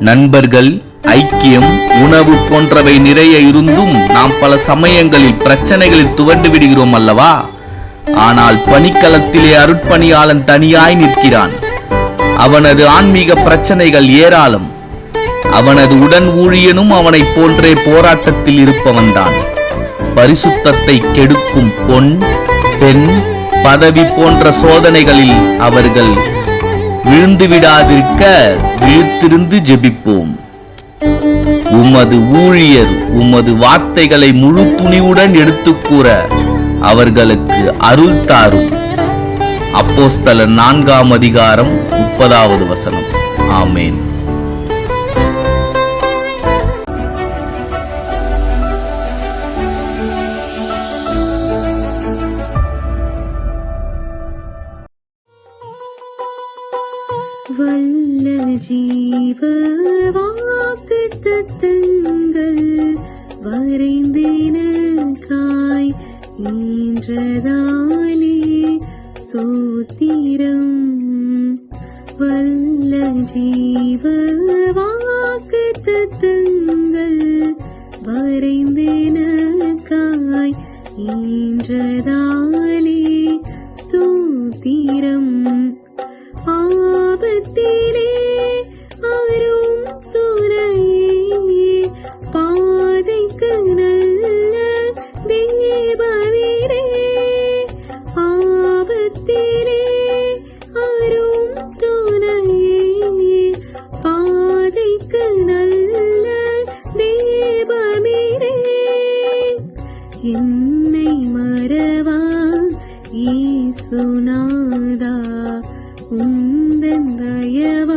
நண்பர்கள் ஐக்கியம் உணவு போன்றவை நிறைய இருந்தும் நாம் பல சமயங்களில் பிரச்சனைகளில் துவண்டு விடுகிறோம் அல்லவா? ஆனால் பணிக்களத்திலே அருட்பணியாளன் தனியாய் நிற்கிறான். அவனது ஆன்மீக பிரச்சனைகள் ஏராளம். அவனது உடன் ஊழியனும் அவனைப் போன்றே போராட்டத்தில் இருப்பவன்தான் பரிசுத்தத்தை கெடுக்கும் பொன் பெண் பதவி போன்ற சோதனைகளில் அவர்கள் விழுந்து விடாதிருக்க விழித்திருந்து ஜெபிப்போம். உமது ஊழியர் உமது வார்த்தைகளை முழு துணிவுடன் எடுத்து கூற அவர்களுக்கு அருள் தாரும். அப்போஸ்தல நான்காம் அதிகாரம் முப்பதாவது வசனம். ஆமேன். வல்ல ஜீவ வாக்கு தத்தங்கள் வரைந்தினக்காய் ஈன்றதாலே ஸ்தோத்திரம். வல்ல ஜீவ வாக்கு தத்தங்கள் வரைந்தினக்காய் ஈன்றதாலே என்னை மறவா ஈசுநாதா உந்தன் தயவா